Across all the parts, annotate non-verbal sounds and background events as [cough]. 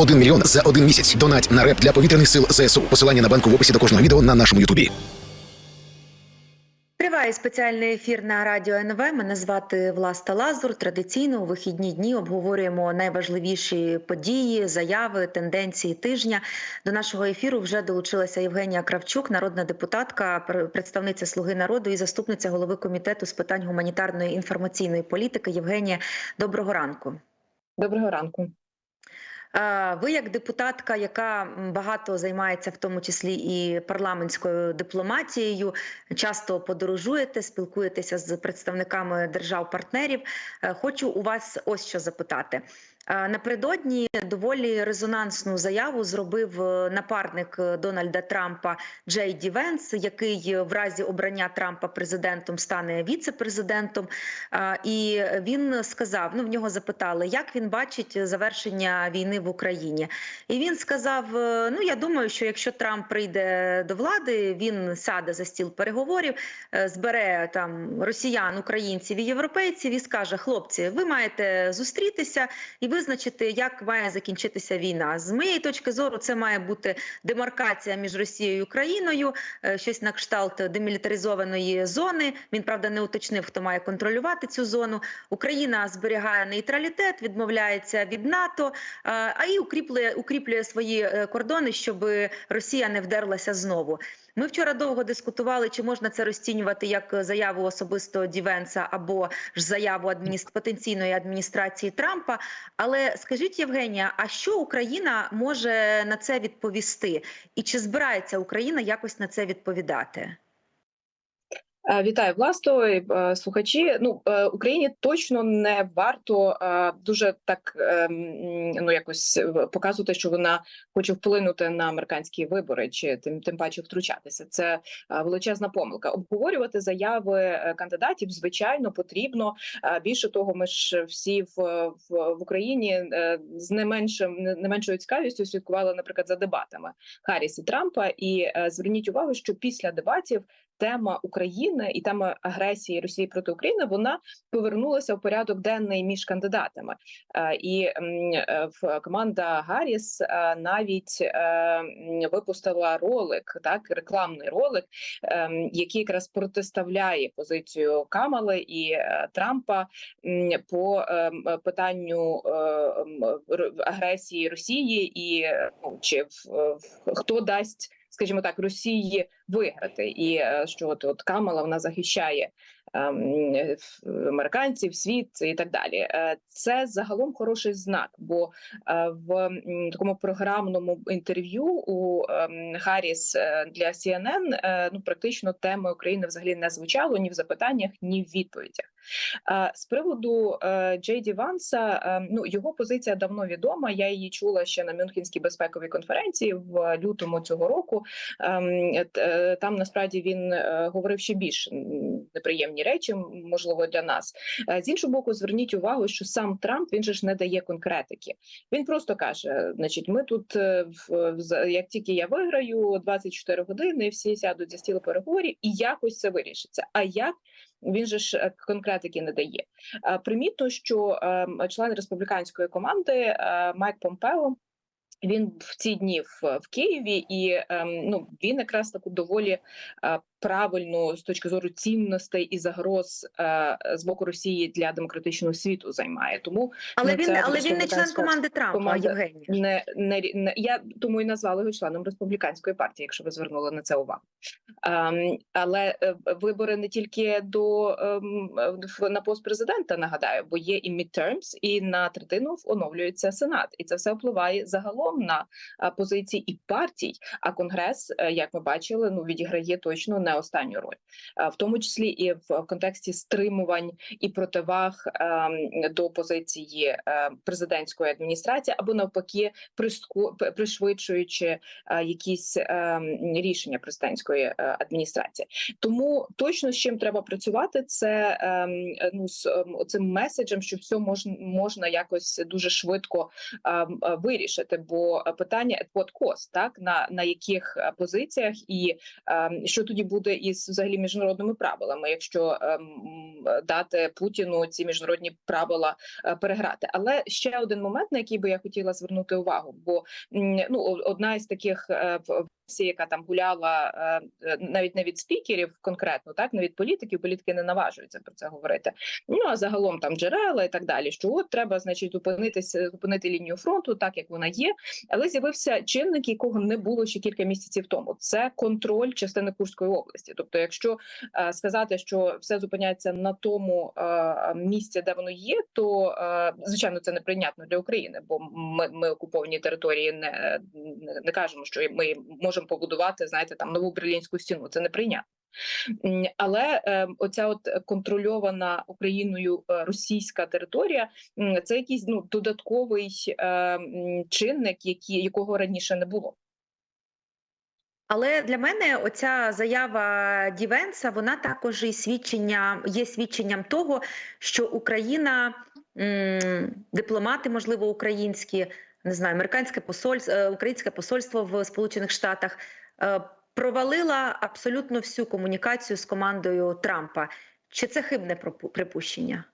1 мільйон за один місяць. Донать на реп для повітряних сил ЗСУ. Посилання на банку в описі до кожного відео на нашому Ютубі. Триває спеціальний ефір на радіо НВ. Мене звати Власта Лазур. Традиційно у вихідні дні обговорюємо найважливіші події, заяви, тенденції тижня. До нашого ефіру вже долучилася Євгенія Кравчук, народна депутатка, пр- представниця Слуги народу і заступниця голови комітету з питань гуманітарної інформаційної політики. Євгенія, доброго ранку. Доброго ранку. Е, Ви як депутатка, яка багато займається в тому числі і парламентською дипломатією, часто подорожуєте, спілкуєтеся з представниками держав-партнерів. Е, Хочу у вас ось що запитати. Е, Напередодні доволі резонансну заяву зробив напарник Дональда Трампа Джей Ді Венс, який в разі обрання Трампа президентом стане віце-президентом. І він сказав: ну в нього запитали, як він бачить завершення війни в Україні. І він сказав: е, Ну я думаю, що якщо Трамп прийде до влади, він сяде за стіл переговорів, е, збере там росіян, українців і європейців і скаже: хлопці, ви маєте зустрітися і визначити, як має закінчитися війна. З моєї точки зору, це має бути демаркація між Росією і Україною, е, щось на кшталт демілітаризованої зони. Він правда не уточнив, хто має контролювати цю зону. Україна зберігає нейтралітет, відмовляється від НАТО, а і укріплює, укріплює свої е, кордони, щоб Росія не вдерлася знову. Ми вчора довго дискутували, чи можна це розцінювати як заяву особисто Дівенса або ж заяву адміністр... потенційної адміністрації Трампа. Але скажіть, Євгенія, а що Україна може на це відповісти? І чи збирається Україна якось на це відповідати? Е, Вітаю власто е, слухачі. Ну е, Україні точно не варто дуже так е, ну якось показувати, що вона хоче вплинути на американські вибори, чи тим тим паче втручатися. Це величезна помилка. Обговорювати заяви кандидатів, звичайно, потрібно. Більше того, ми ж всі в, в, в Україні з не меншим не меншою цікавістю слідкували, наприклад, за дебатами Харріс і Трампа. І зверніть увагу, що після дебатів тема України і тема агресії Росії проти України вона повернулася в порядок денний між кандидатами. Е, І е, команда Гарріс е, навіть випустила ролик, так рекламний ролик, який якраз протиставляє позицію Камали і Трампа по питанню агресії Росії і ну, чи хто дасть скажімо так, Росії виграти, і е, що от, от Камала вона захищає ем, американців, світ і так далі. Е, Це загалом хороший знак, бо е, в такому програмному інтерв'ю у ем, Харріс е, для CNN ну практично теми України взагалі не звучало ні в запитаннях, ні в відповідях. Е, З приводу е, Джей Ді Ванса, е, ну його позиція давно відома. Я її чула ще на Мюнхенській безпековій конференції в лютому цього року. Ем, е, Там насправді він говорив ще більш неприємні речі, можливо, для нас. З іншого боку, зверніть увагу, що сам Трамп він же ж не дає конкретики. Він просто каже: значить, ми тут як тільки я виграю 24 години, всі сядуть за стіл переговорів, і якось це вирішиться. А як? Він же ж е, конкретики не дає. Е, Примітно, що ем, член республіканської команди е, Майк Помпео. Він в ці дні в, в Києві, і ем, ну він якраз таку доволі е, правильну з точки зору цінностей і загроз е, з боку Росії для демократичного світу займає. Тому Але він, але він не член команди Трампа, команда. Євгенія. не, не, не я тому і назвали його членом республіканської партії, якщо ви звернули на це увагу. Ем, але е, вибори не тільки до е, на пост президента, нагадаю, бо є і midterms, і на третину оновлюється сенат, і це все впливає загалом на а, позиції і партій. А конгрес, е, як ми бачили, ну відіграє точно не останню роль, А, в тому числі і в контексті стримувань і противаг ем, до позиції е, президентської адміністрації, або навпаки, пришвидшуючи е, якісь ем, рішення президентської е, адміністрації. Тому точно з чим треба працювати, це ем, ну з цим меседжем, що все можна можна якось дуже швидко е, вирішити. Бо питання at what cost, так на, на яких е, позиціях і що тоді буде. Буде із взагалі міжнародними правилами, якщо ем, дати Путіну ці міжнародні правила е, переграти. Але ще один момент, на який би я хотіла звернути увагу, бо ну одна із таких е, яка там гуляла е, е, навіть не від спікерів, конкретно так не від політиків. Політики не наважуються про це говорити. Ну а загалом там джерела і так далі. Що от треба, значить, зупинитися, зупинити лінію фронту, так як вона є. Але з'явився чинник, якого не було ще кілька місяців тому. Це контроль частини Курської області. Тобто, якщо е, сказати, що все зупиняється на тому місці, де воно є, то звичайно це неприйнятно для України, бо ми, ми окуповані території не, не, не кажемо, що ми можемо побудувати, знаєте, там нову берлінську стіну. Це неприйнятно. М, Але е, оця от контрольована Україною е, російська територія це якийсь ну додатковий е, чинник, який якого раніше не було. Але для мене оця заява Дівенса вона також і свідчення є свідченням того, що Україна, дипломати, можливо, українські, не знаю, американське посольство, українське посольство в Сполучених Штатах е, провалила абсолютно всю комунікацію з командою Трампа. Чи це хибне припущення?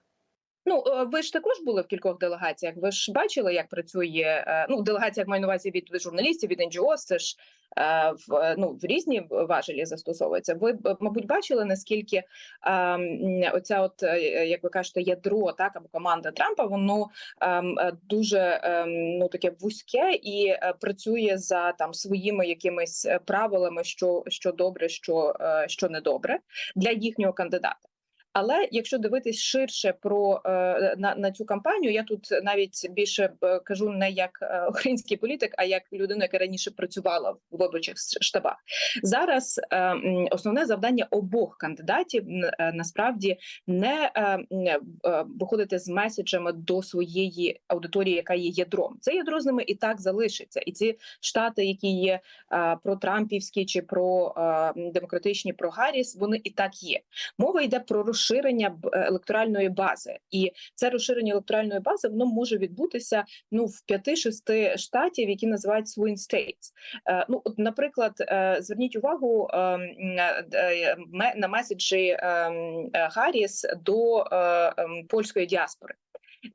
Ну е, ви ж також були в кількох делегаціях. Ви ж бачили, як працює е, ну в делегаціях маю на увазі від журналістів, від НГО, це ж е, в ну в різні важелі застосовується. Ви мабуть бачили наскільки е, оця, от як ви кажете, ядро так або команда Трампа, воно ем, дуже ем, ну таке вузьке і працює за там своїми якимись правилами, що, що добре, що, що недобре для їхнього кандидата. Але якщо дивитись ширше про е, на, на цю кампанію, я тут навіть більше е, кажу не як е, український політик, а як людина, яка раніше працювала в виборчих штабах. Зараз основне завдання обох кандидатів насправді не виходити з меседжами до своєї аудиторії, яка є ядром. Це ядро з ними і так залишиться, і ці штати, які є е, протрампівські чи про демократичні, про Гарріс, вони і так є. Мова йде про розширення б- е, електоральної бази, і це розширення електоральної бази воно може відбутися ну в 5-6 штатів, які називають swing states. Е, Ну, от, наприклад, е, зверніть увагу на меседжі Гарріс до е, ем, польської діаспори.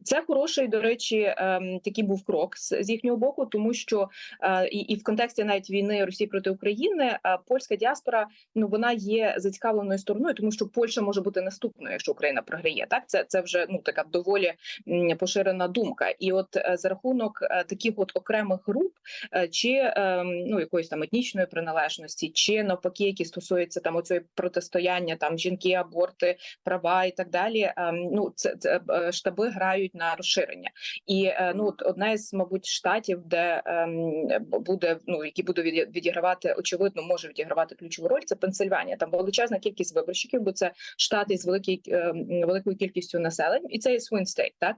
Це хороший, до речі, ем, такий був крок з, їхнього боку, тому що е, і, в контексті навіть війни Росії проти України е, польська діаспора ну вона є зацікавленою стороною, тому що Польща може бути наступною, якщо Україна програє. Так це це вже ну така доволі поширена думка. І от е, за рахунок таких от окремих груп, чи е, ну якоїсь там етнічної приналежності, чи навпаки, які стосуються там оцього протистояння, там жінки, аборти, права і так далі. е, Ну це, це штаби грають на розширення. І е, ну от одна із, мабуть, штатів, де ем, буде ну які буде від- відігравати, очевидно, може відігравати ключову роль. Це Пенсильванія. Там величезна кількість виборщиків, бо це штати з великий, ем, великою кількістю населення, і це є swing state, так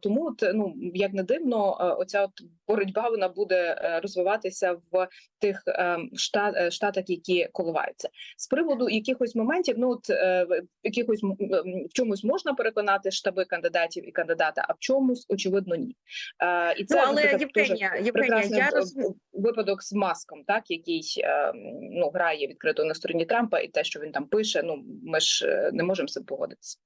тому от, ну як не дивно, е, оця от боротьба вона буде е, розвиватися в тих ем, штат, е, штатах, які коливаються. З приводу якихось моментів, ну от е, якихось в чомусь можна переконати штаби кандидатів кандидата, а в чомусь очевидно ні. Е, і це Ну, але наприклад, Євгенія, Євгенія, я роз... випадок з маском, так який е, ну грає відкрито на стороні Трампа, і те, що він там пише, ну ми ж е, не можемо з цим погодитися.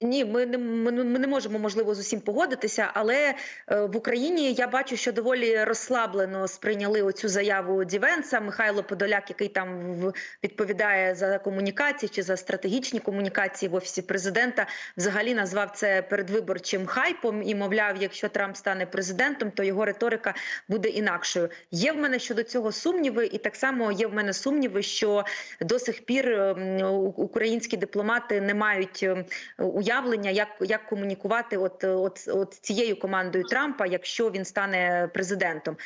Ні, ми не ми, не- ми не можемо можливо з усім погодитися, але е, в Україні я бачу, що доволі розслаблено сприйняли оцю заяву Дівенса. Михайло Подоляк, який там в, відповідає за комунікації чи за стратегічні комунікації в офісі президента, взагалі назвав це передвиборчим хайпом і мовляв, якщо Трамп стане президентом, то його риторика буде інакшою. Є в мене щодо цього сумніви, і так само є в мене сумніви, що до сих пір ем, у- українські дипломати не мають ем, уявлення, як, як комунікувати от, от, от цією командою Трампа, якщо він стане президентом.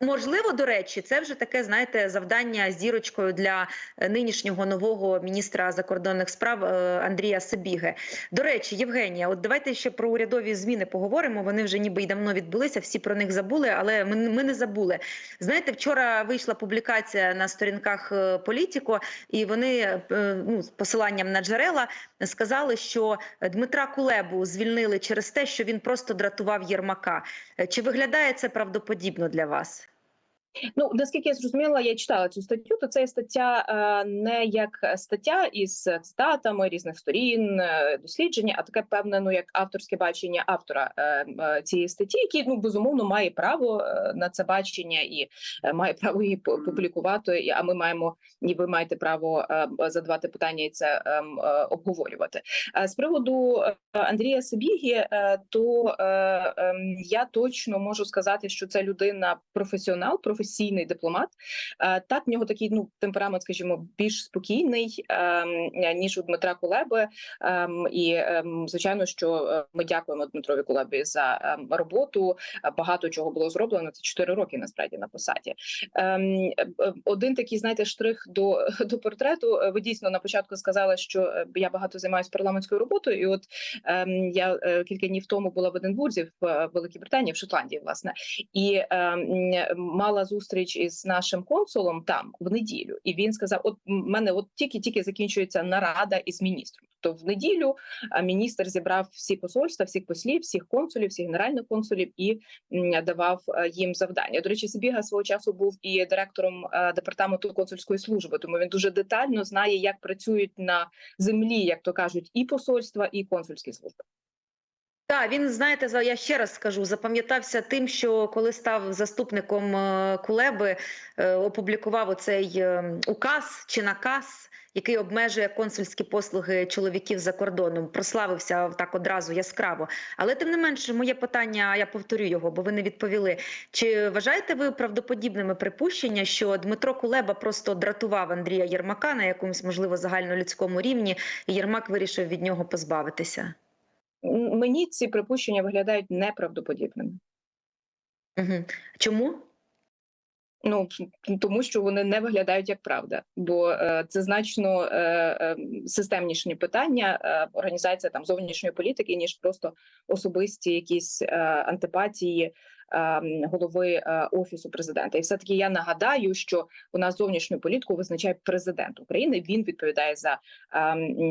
Можливо, до речі, це вже таке, знаєте, завдання зірочкою для е, нинішнього нового міністра закордонних справ е, Андрія Сибіги. До речі, Євгенія, от давайте ще про урядові зміни поговоримо. Вони вже ніби й давно відбулися, всі про них забули, але ми, ми не забули. Знаєте, вчора вийшла публікація на сторінках е, Політіко, і вони ну, з посиланням на джерела сказали, що Дмитра Кулебу звільнили через те, що він просто дратував Єрмака. Е, Чи виглядає це правдоподібно для вас? Ну наскільки я зрозуміла, я читала цю статтю. То це стаття е, не як стаття із цитатами різних сторін, е, дослідження, а таке певне, ну як авторське бачення автора е, цієї статті, який ну безумовно має право на це бачення і має право її пу- публікувати. А ми маємо і ви маєте право задавати питання і це обговорювати. З приводу Андрія Сибігі, то ем, я точно можу сказати, що це людина професіонал, професійний дипломат. Е, Так, в нього такий ну темперамент, скажімо, більш спокійний ем, ніж у Дмитра Кулеби. Ем, І ем, звичайно, що е, ми дякуємо Дмитрові Кулебі за роботу. Е, Багато чого було зроблено. Це 4 роки насправді на посаді. Е, е, Один такий, знаєте, штрих до, до портрету. Е, Ви дійсно на початку сказали, що е, я багато займаюся парламентською роботою, і от я е, кілька днів тому була в Единбурзі, в е, Великій Британії, в Шотландії, власне, і мала зустріч із нашим консулом там в неділю. І він сказав: От мене от тільки тільки закінчується нарада із міністром. Тобто в неділю міністр зібрав всі посольства, всіх послів, всіх консулів, всіх генеральних консулів і давав е, їм завдання. До речі, Сибіга свого часу був і директором е, департаменту консульської служби, тому він дуже детально знає, як працюють на землі, як то кажуть, і посольства, і консульські служби. Так, він знаєте, я ще раз скажу, запам'ятався тим, що коли став заступником е, Кулеби, е, опублікував оцей е, указ чи наказ, який обмежує консульські послуги чоловіків за кордоном. Прославився так одразу яскраво. Але тим не менше, моє питання, я повторю його, бо ви не відповіли. Чи вважаєте ви правдоподібними припущення, що Дмитро Кулеба просто дратував Андрія Єрмака на якомусь можливо загальнолюдському рівні, і Єрмак вирішив від нього позбавитися? Мені ці припущення виглядають неправдоподібними. Угу. Чому? Ну тому, що вони не виглядають як правда, бо е, це значно е, е, системнішні питання е, організація там зовнішньої політики, ніж просто особисті якісь е, антипатії голови е, офісу президента. І все таки я нагадаю, що у нас зовнішню політику визначає президент України. Він відповідає за,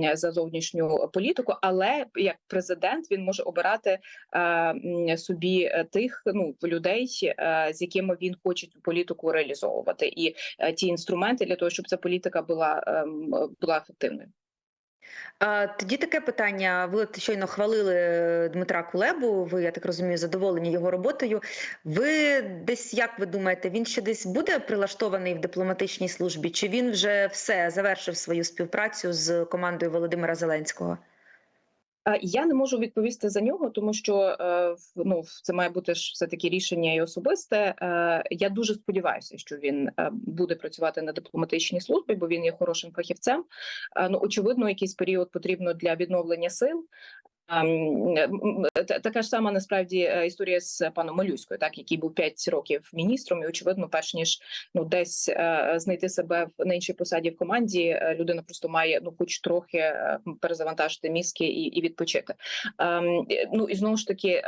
е, за зовнішню політику, але як президент він може обирати е, собі е, тих ну людей, е, з якими він хоче цю політику реалізовувати, і ті інструменти для того, щоб ця політика була ем, була ефективною. Тоді таке питання. Ви щойно хвалили е, Дмитра Кулебу. Ви, я так розумію, задоволені його роботою. Ви десь як ви думаєте, він ще десь буде прилаштований в дипломатичній службі? Чи він вже все завершив свою співпрацю з командою Володимира Зеленського? Я не можу відповісти за нього, тому що е, ну це має бути ж все таки рішення і особисте. Е, Я дуже сподіваюся, що він е, буде працювати на дипломатичній службі, бо він є хорошим фахівцем. Ну очевидно, якийсь період потрібно для відновлення сил. Така ж сама насправді е, історія з паном Малюською, так який був 5 років міністром, і очевидно, перш ніж ну десь е, знайти себе в на іншій посаді в команді, е, людина просто має ну, хоч трохи перезавантажити мізки і, і відпочити. Ну і знову ж таки,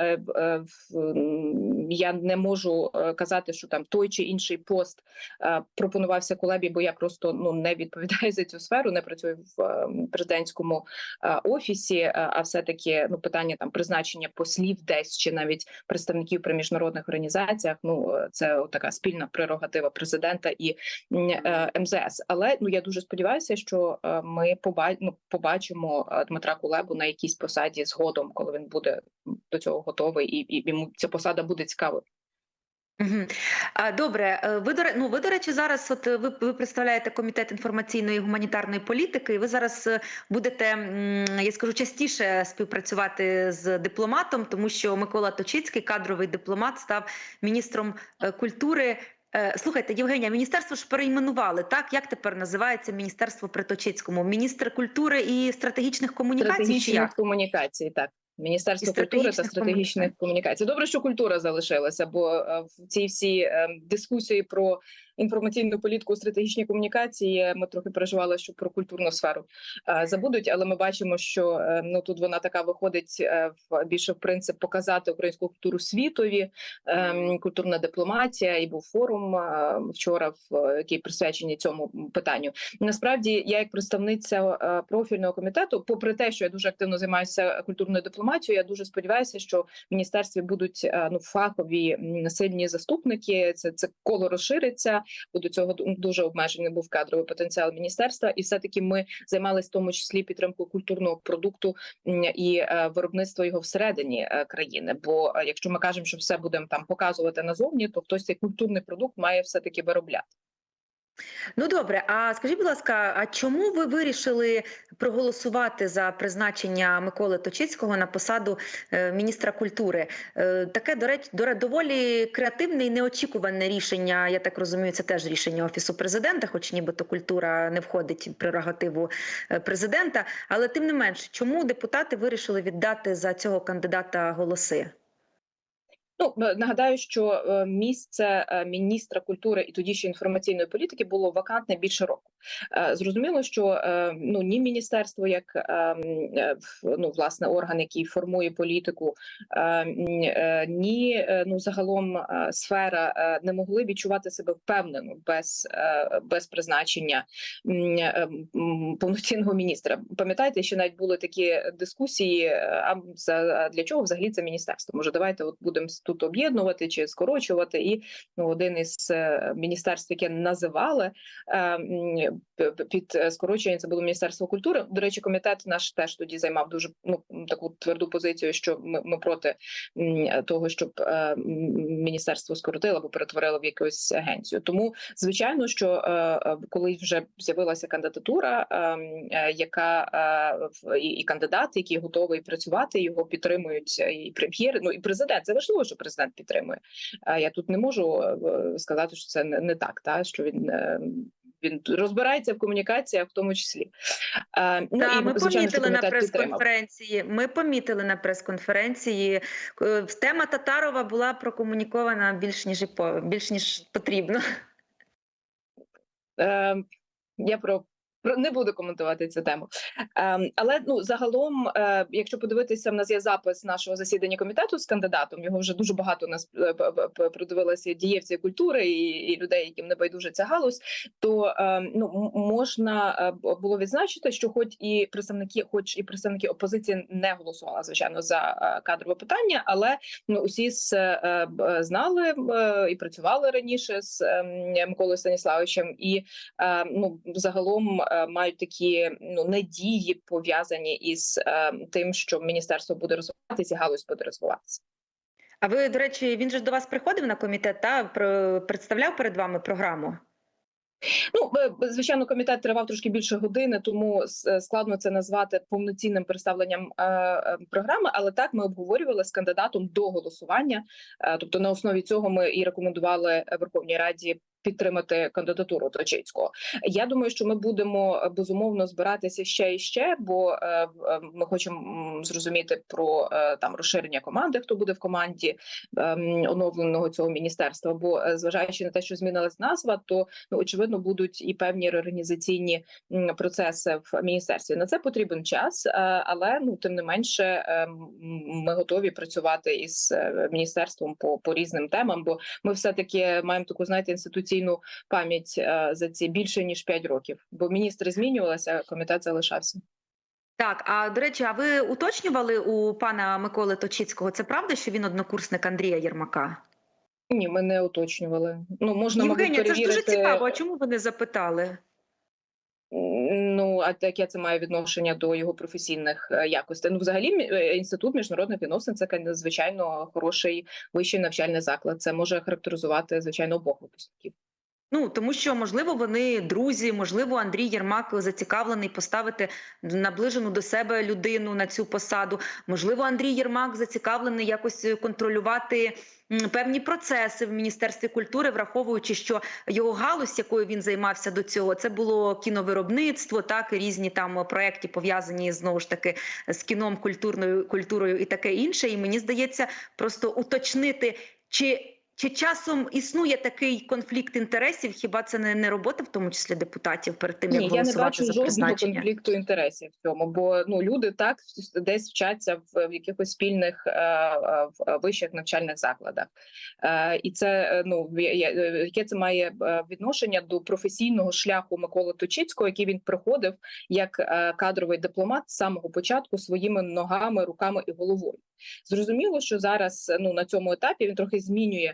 я не можу е, казати, що там той чи інший пост е, пропонувався колебі, бо я просто ну не відповідаю [laughs] за цю сферу, не працюю в е, президентському офісі, а все таки ну питання там призначення послів десь чи навіть представників при міжнародних організаціях. Ну це така спільна прерогатива президента і МЗС. Але ну я дуже сподіваюся, що ми ну, побачимо Дмитра Кулебу на якійсь посаді згодом, коли він буде до цього готовий, і, і йому ця посада буде цікавою. А, Добре, Е, ви до ну ви до речі, зараз от е, ви, ви представляєте комітет інформаційної і гуманітарної політики. і Ви зараз е, будете, я скажу, частіше співпрацювати з дипломатом, тому що Микола Точицький, кадровий дипломат, став міністром культури. Слухайте, Євгенія, міністерство ж перейменували так. Як тепер називається міністерство при Точицькому? Міністр культури і стратегічних комунікацій. Чи як? комунікацій, так. Міністерство культури та стратегічних комунікацій. Добре, що культура залишилася, бо е, в цій всі е, дискусії про інформаційну політику, стратегічні комунікації. Ми трохи переживали, що про культурну сферу е, забудуть, але ми бачимо, що е, ну тут вона така виходить е, в більше в принцип показати українську культуру світові, е, культурна дипломатія. І був форум вчора, в який присвячений цьому питанню. Насправді, я як представниця профільного комітету, попри те, що я дуже активно займаюся культурною дипломатією, я дуже сподіваюся, що в міністерстві будуть ну фахові сильні заступники. Це це коло розшириться. Бо до цього дуже обмежений був кадровий потенціал міністерства, і все таки ми займалися в тому числі підтримкою культурного продукту і е, виробництва його всередині е, країни. Бо е, якщо ми кажемо, що все будемо там показувати назовні, то хтось цей культурний продукт має все таки виробляти. Ну добре, а скажіть, будь ласка, а чому ви вирішили проголосувати за призначення Миколи Точицького на посаду е, міністра культури? Е, таке до речі, до доволі креативне і неочікуване рішення. Я так розумію, це теж рішення офісу президента, хоч нібито культура не входить прерогативу е, президента. Але тим не менш, чому депутати вирішили віддати за цього кандидата голоси? Ну нагадаю, що е, місце е, міністра культури і тоді ще інформаційної політики було вакантне більше року. Е, Зрозуміло, що е, ну ні міністерство, як е, м, е, ну власне орган, який формує політику, ні ну загалом сфера не могли відчувати себе впевнено без, без призначення повноцінного міністра. Пам'ятаєте, що навіть були такі дискусії. А за- для чого взагалі це міністерство? Може, давайте от будемо тут об'єднувати чи скорочувати. І ну, один із міністерств, яке називали під е, скорочення, це було міністерство культури. До речі, комітет наш теж тоді займав дуже ну таку тверду позицію, що ми, ми проти того, щоб е, міністерство скоротило або перетворило в якусь агенцію. Тому звичайно, що е, коли вже з'явилася кандидатура, яка і, кандидат, який готовий працювати, його підтримують і прем'єр, ну і президент. Це важливо, що президент підтримує. Я тут не можу сказати, що це не так, та що він. Він розбирається в комунікаціях, в тому числі. Е, ну да, і ми звичайно, помітили на прес-конференції. Ми помітили на прес-конференції. е, Тема Татарова була прокомунікована більш ніж більш ніж потрібно. Е, я про. Не буду коментувати цю тему, Ем, але ну загалом, е, якщо подивитися, в нас є запис нашого засідання комітету з кандидатом. Його вже дуже багато нас е, продивилися дієвці культури і, людей, яким не байдуже ця галузь. То ем, ну можна е, було відзначити, що, хоч і представники, хоч і представники опозиції не голосували звичайно за кадрове питання, але ну усі з знали і працювали раніше з е, Миколою Станіславовичем, і ну загалом мають такі ну надії пов'язані із е, тим, що міністерство буде розвиватися, і галузь буде розвиватися. А ви, до речі, він же до вас приходив на комітет та представляв перед вами програму? Ну е, звичайно, комітет тривав трошки більше години, тому складно це назвати повноцінним представленням е, е, програми. Але так ми обговорювали з кандидатом до голосування. Е, тобто, на основі цього ми і рекомендували Верховній Раді. Підтримати кандидатуру Точицького. Я думаю, що ми будемо е, безумовно збиратися ще і ще, бо е, е, ми хочемо зрозуміти про там розширення команди, хто буде в команді ем, оновленого цього міністерства. Бо зважаючи на те, що змінилась назва, то ну очевидно будуть і певні реорганізаційні процеси в міністерстві. На це потрібен час, але ну тим не менше е, ми готові працювати із міністерством по, по різним темам. Бо ми все таки маємо таку знаєте інституційну пам'ять е, за ці більше ніж 5 років. Бо міністри змінювалися, а комітет залишався. Так, а до речі, а ви уточнювали у пана Миколи Точицького? Це правда, що він однокурсник Андрія Єрмака? Ні, ми не уточнювали. Ну можна Євгенія, мабуть, це ж дуже цікаво. А чому ви не запитали? Ну, а таке це має відношення до його професійних е, якостей? Ну, взагалі, е, інститут міжнародних відносин це звичайно хороший вищий навчальний заклад. Це може характеризувати звичайно обох випускників. Ну тому що можливо вони друзі, можливо, Андрій Єрмак зацікавлений поставити наближену до себе людину на цю посаду. Можливо, Андрій Єрмак зацікавлений якось контролювати певні процеси в міністерстві культури, враховуючи, що його галузь, якою він займався до цього, це було кіновиробництво, так і різні там проекти пов'язані знову ж таки з кіном, культурною культурою і таке інше. І мені здається, просто уточнити чи. Чи часом існує такий конфлікт інтересів? Хіба це не, не робота, в тому числі депутатів, перед тим як Ні, я не бачу жодного конфлікту інтересів в цьому, бо ну люди так десь вчаться в, в якихось спільних е, е, в- вищих навчальних закладах, е, і це е, ну е, яке це має е, відношення до професійного шляху Миколи Точицького, який він проходив як е, кадровий дипломат з самого початку своїми ногами, руками і головою. Зрозуміло, що зараз ну на цьому етапі він трохи змінює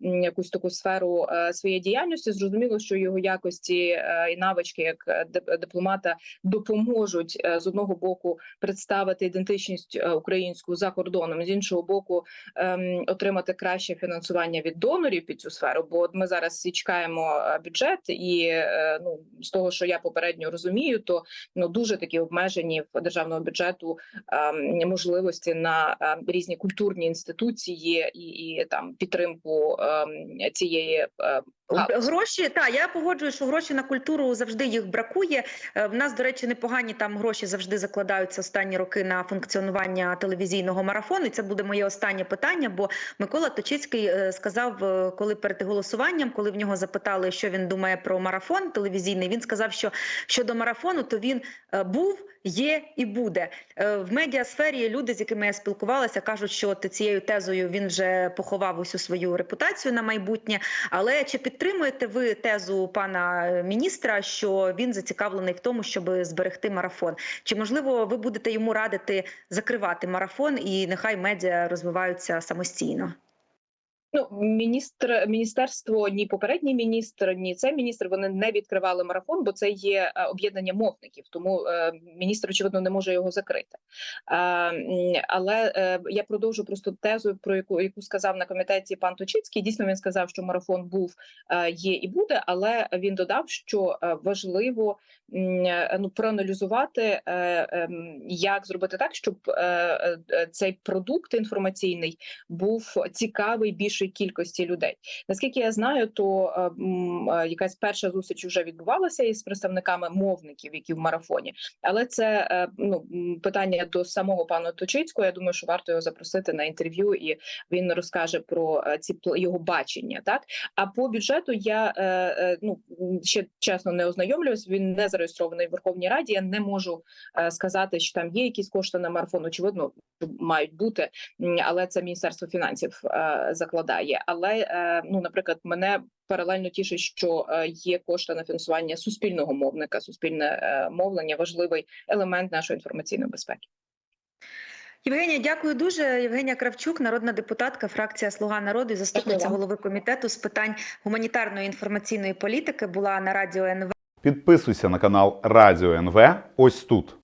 якусь таку сферу е, своєї діяльності. Зрозуміло, що його якості е, і навички як е, дипломата допоможуть з одного боку представити ідентичність українську за кордоном, з іншого боку, ем, отримати краще фінансування від донорів під цю сферу. Бо ми зараз всі чекаємо бюджет, і ну з того, що я попередньо розумію, то ну дуже такі обмежені в державного бюджету ем, можливості на ем, різні культурні інституції і, і там підтримку цієї е, галузі. Гроші, так, я погоджую, що гроші на культуру завжди їх бракує. Е, В нас, до речі, непогані там гроші завжди закладаються останні роки на функціонування телевізійного марафону. І це буде моє останнє питання. Бо Микола Точицький е, сказав, е, коли перед голосуванням, коли в нього запитали, що він думає про марафон телевізійний, він сказав, що щодо марафону, то він був. Є і буде в медіасфері. Люди, з якими я спілкувалася, кажуть, що от цією тезою він вже поховав усю свою репутацію на майбутнє. Але чи підтримуєте ви тезу пана е, міністра, що він зацікавлений в тому, щоб зберегти марафон? Чи можливо ви будете йому радити закривати марафон і нехай медіа розвиваються самостійно? Ну, міністр міністерство, ні попередній міністр, ні цей міністр вони не відкривали марафон, бо це є е, об'єднання мовників. Тому е, міністр очевидно не може його закрити. Е, але е, я продовжу просто тезу, про яку яку сказав на комітеті пан Точицький. Дійсно, він сказав, що марафон був, е, є і буде, але він додав, що е, важливо е, ну проаналізувати, е, ем, як зробити так, щоб е, е, цей продукт інформаційний був цікавий більшій кількості людей. Наскільки я знаю, то е, е, якась перша зустріч вже відбувалася із представниками мовників, які в марафоні, але це е, ну питання до самого пана Точицького. Я думаю, що варто його запросити на інтерв'ю, і він розкаже про ці його бачення. Так а по бюджету я ну ще чесно не ознайомлююсь. Він не зареєстрований в Верховній Раді. Я не можу сказати, що там є якісь кошти на марафон. Очевидно, мають бути, але це міністерство фінансів е, закладає. Але е, ну, наприклад, мене паралельно тішить, що е, є кошти на фінансування суспільного мовника. Суспільне е, мовлення важливий елемент нашої інформаційної безпеки. Євгенія, дякую дуже. Євгенія Кравчук, народна депутатка, фракція Слуга народу і заступниця голови комітету з питань гуманітарної інформаційної політики, була на радіо НВ. Підписуйся на канал Радіо НВ ось тут.